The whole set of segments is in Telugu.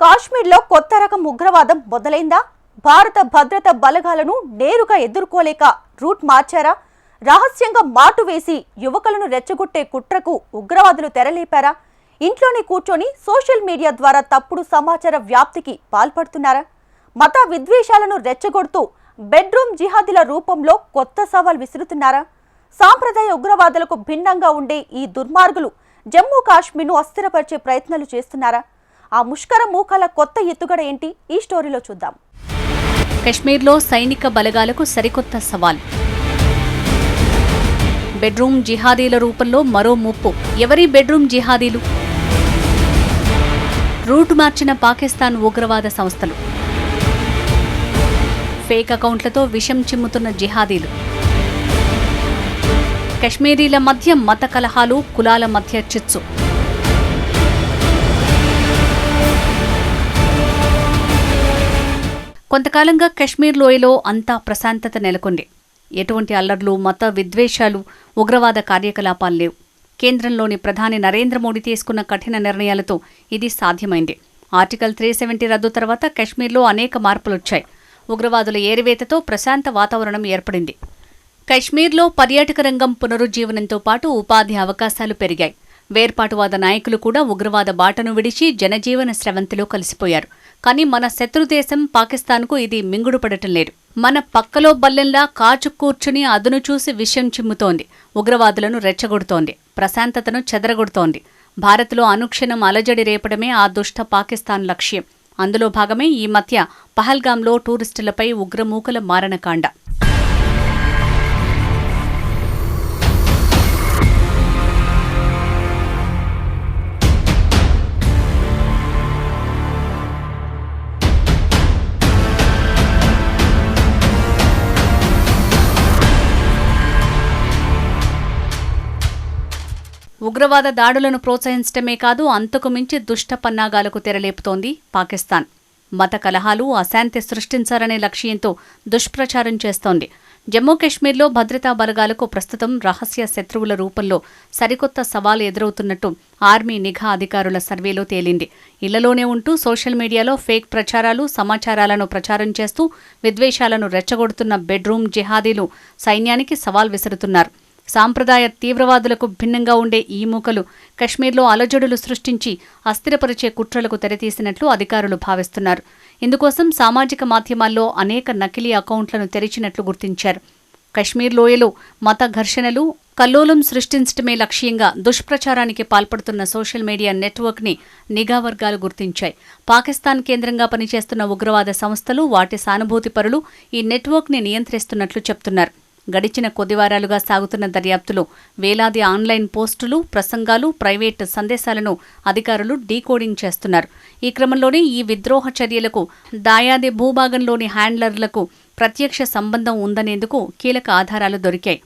కాశ్మీర్లో కొత్త రకం ఉగ్రవాదం మొదలైందా? భారత భద్రత బలగాలను నేరుగా ఎదుర్కోలేక రూట్ మార్చారా? రహస్యంగా మాటు వేసి యువకులను రెచ్చగొట్టే కుట్రకు ఉగ్రవాదులు తెరలేపారా? ఇంట్లోనే కూర్చొని సోషల్ మీడియా ద్వారా తప్పుడు సమాచార వ్యాప్తికి పాల్పడుతున్నారా? మత విద్వేషాలను రెచ్చగొడుతూ బెడ్రూమ్ జిహాదీల రూపంలో కొత్త సవాల్ విసురుతున్నారా? సాంప్రదాయ ఉగ్రవాదులకు భిన్నంగా ఉండే ఈ దుర్మార్గులు జమ్మూ కాశ్మీర్ను అస్థిరపరిచే ప్రయత్నాలు చేస్తున్నారా? ఆ ముష్కర మూకల కొత్త ఎత్తుగడ ఏంటి? ఈ స్టోరీలో చూద్దాం. కశ్మీర్లో సైనిక బలగాలకు సరికొత్త సవాల్. బెడ్రూమ్ జిహాదీల రూపంలో మరో ముప్పు. ఎవరి బెడ్రూమ్ జిహాదీలు? రూట్ మార్చిన పాకిస్తాన్ ఉగ్రవాద సంస్థలు. ఫేక్ అకౌంట్లతో విషం చిమ్ముతున్న జిహాదీలు. కశ్మీరీల మధ్య మత కలహాలు కులాల మధ్య చిచ్చు. కొంతకాలంగా కశ్మీర్ లోయలో అంతా ప్రశాంతత నెలకొంది. ఎటువంటి అల్లర్లు మత విద్వేషాలు ఉగ్రవాద కార్యకలాపాలు లేవు. కేంద్రంలోని ప్రధాని నరేంద్ర మోడీ తీసుకున్న కఠిన నిర్ణయాలతో ఇది సాధ్యమైంది. ఆర్టికల్ త్రీ సెవెంటీ రద్దు తర్వాత కశ్మీర్లో అనేక మార్పులొచ్చాయి. ఉగ్రవాదుల ఏరివేతతో ప్రశాంత వాతావరణం ఏర్పడింది. కశ్మీర్లో పర్యాటక రంగం పునరుజ్జీవనంతో పాటు ఉపాధి అవకాశాలు పెరిగాయి. వేర్పాటువాద నాయకులు కూడా ఉగ్రవాద బాటను విడిచి జనజీవన స్రవంతిలో కలిసిపోయారు. కానీ మన శత్రుదేశం పాకిస్తాన్కు ఇది మింగుడుపడటం లేదు. మన పక్కలో బల్లెంలా కాచు కూర్చుని అదును చూసి విషయం చిమ్ముతోంది. ఉగ్రవాదులను రెచ్చగొడుతోంది. ప్రశాంతతను చెదరగొడుతోంది. భారత్లో అనుక్షణం అలజడి రేపడమే ఆ దుష్ట పాకిస్తాన్ లక్ష్యం. అందులో భాగమే ఈ మధ్య పహల్గాంలో టూరిస్టులపై ఉగ్రమూకల మారణకాండ. ఉగ్రవాద దాడులను ప్రోత్సహించడమే కాదు అంతకు మించి దుష్ట పన్నాగాలకు తెరలేపుతోంది పాకిస్తాన్. మత కలహాలు అశాంతి సృష్టించాలనే లక్ష్యంతో దుష్ప్రచారం చేస్తోంది. జమ్మూ కాశ్మీర్లో భద్రతా బలగాలకు ప్రస్తుతం రహస్య శత్రువుల రూపంలో సరికొత్త సవాలు ఎదురవుతున్నట్టు ఆర్మీ నిఘా అధికారుల సర్వేలో తేలింది. ఇళ్ళలోనే ఉంటూ సోషల్ మీడియాలో ఫేక్ ప్రచారాలు సమాచారాలను ప్రచారం చేస్తూ విద్వేషాలను రెచ్చగొడుతున్న బెడ్రూమ్ జిహాదీలు సైన్యానికి సవాల్ విసురుతున్నారు. సాంప్రదాయ తీవ్రవాదులకు భిన్నంగా ఉండే ఈ మూకలు కశ్మీర్లో అలజడులు సృష్టించి అస్థిరపరిచే కుట్రలకు తెరతీసినట్లు అధికారులు భావిస్తున్నారు. ఇందుకోసం సామాజిక మాధ్యమాల్లో అనేక నకిలీ అకౌంట్లను తెరిచినట్లు గుర్తించారు. కశ్మీర్ లోయలో మత ఘర్షణలు కల్లోలం సృష్టించడమే లక్ష్యంగా దుష్ప్రచారానికి పాల్పడుతున్న సోషల్ మీడియా నెట్వర్క్ని నిఘా వర్గాలు గుర్తించాయి. పాకిస్తాన్ కేంద్రంగా పనిచేస్తున్న ఉగ్రవాద సంస్థలు వాటి సానుభూతి పరులు ఈ నెట్వర్క్ని నియంత్రిస్తున్నట్లు చెప్తున్నారు. గడిచిన కొద్ది వారాలుగా సాగుతున్న దర్యాప్తులో వేలాది ఆన్లైన్ పోస్టులు ప్రసంగాలు ప్రైవేట్ సందేశాలను అధికారులు డీకోడింగ్ చేస్తున్నారు. ఈ క్రమంలోనే ఈ విద్రోహ చర్యలకు దాయాది భూభాగంలోని హ్యాండ్లర్లకు ప్రత్యక్ష సంబంధం ఉందనేందుకు కీలక ఆధారాలు దొరికాయి.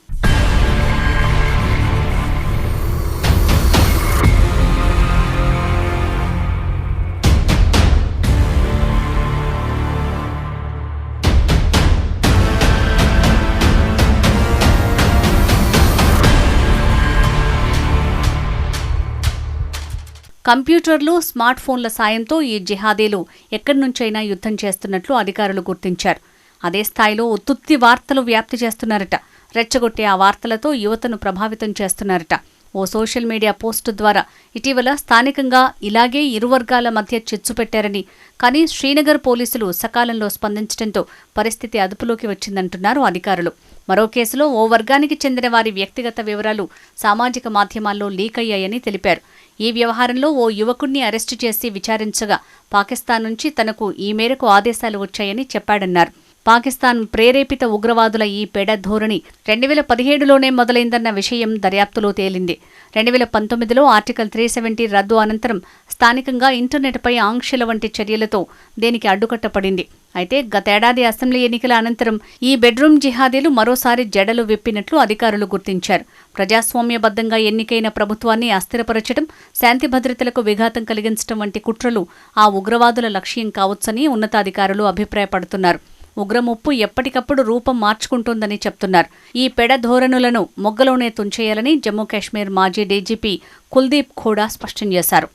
కంప్యూటర్లు స్మార్ట్ ఫోన్ల సాయంతో ఈ జిహాదీలు ఎక్కడి నుంచైనా యుద్ధం చేస్తున్నట్లు అధికారులు గుర్తించారు. అదే స్థాయిలో ఉత్తుత్తి వార్తలు వ్యాప్తి చేస్తున్నారట. రెచ్చగొట్టే ఆ వార్తలతో యువతను ప్రభావితం చేస్తున్నారట. ఓ సోషల్ మీడియా పోస్టు ద్వారా ఇటీవల స్థానికంగా ఇలాగే ఇరు వర్గాల మధ్య చిచ్చు పెట్టారని కానీ శ్రీనగర్ పోలీసులు సకాలంలో స్పందించడంతో పరిస్థితి అదుపులోకి వచ్చిందంటున్నారు అధికారులు. మరో కేసులో ఓ వర్గానికి చెందిన వారి వ్యక్తిగత వివరాలు సామాజిక మాధ్యమాల్లో లీక్ అయ్యాయని తెలిపారు. ఈ వ్యవహారంలో ఓ యువకుణ్ణి అరెస్టు చేసి విచారించగా పాకిస్తాన్ నుంచి తనకు ఈ మేరకు ఆదేశాలు వచ్చాయని చెప్పాడన్నారు. పాకిస్తాన్ ప్రేరేపిత ఉగ్రవాదుల ఈ పెడ ధోరణి రెండు వేల పదిహేడులోనే మొదలైందన్న విషయం దర్యాప్తులో తేలింది. రెండు వేల పంతొమ్మిదిలో ఆర్టికల్ త్రీ సెవెంటీ రద్దు అనంతరం స్థానికంగా ఇంటర్నెట్పై ఆంక్షల వంటి చర్యలతో దీనికి అడ్డుకట్టపడింది అయితే గతేడాది అసెంబ్లీ ఎన్నికల అనంతరం ఈ బెడ్రూమ్ జిహాదీలు మరోసారి జడలు విప్పినట్లు అధికారులు గుర్తించారు. ప్రజాస్వామ్యబద్ధంగా ఎన్నికైన ప్రభుత్వాన్ని అస్థిరపరచడం శాంతి భద్రతలకు విఘాతం కలిగించడం వంటి కుట్రలు ఆ ఉగ్రవాదుల లక్ష్యం కావచ్చని ఉన్నతాధికారులు అభిప్రాయపడుతున్నారు. ఉగ్రముప్పు ఎప్పటికప్పుడు రూపం మార్చుకుంటుందని చెప్తున్నారు. ఈ పెడ ధోరణులను మొగ్గలోనే తుంచేయాలని జమ్మూ కాశ్మీర్ మాజీ డీజీపీ కుల్దీప్ ఖోడా స్పష్టం చేశారు.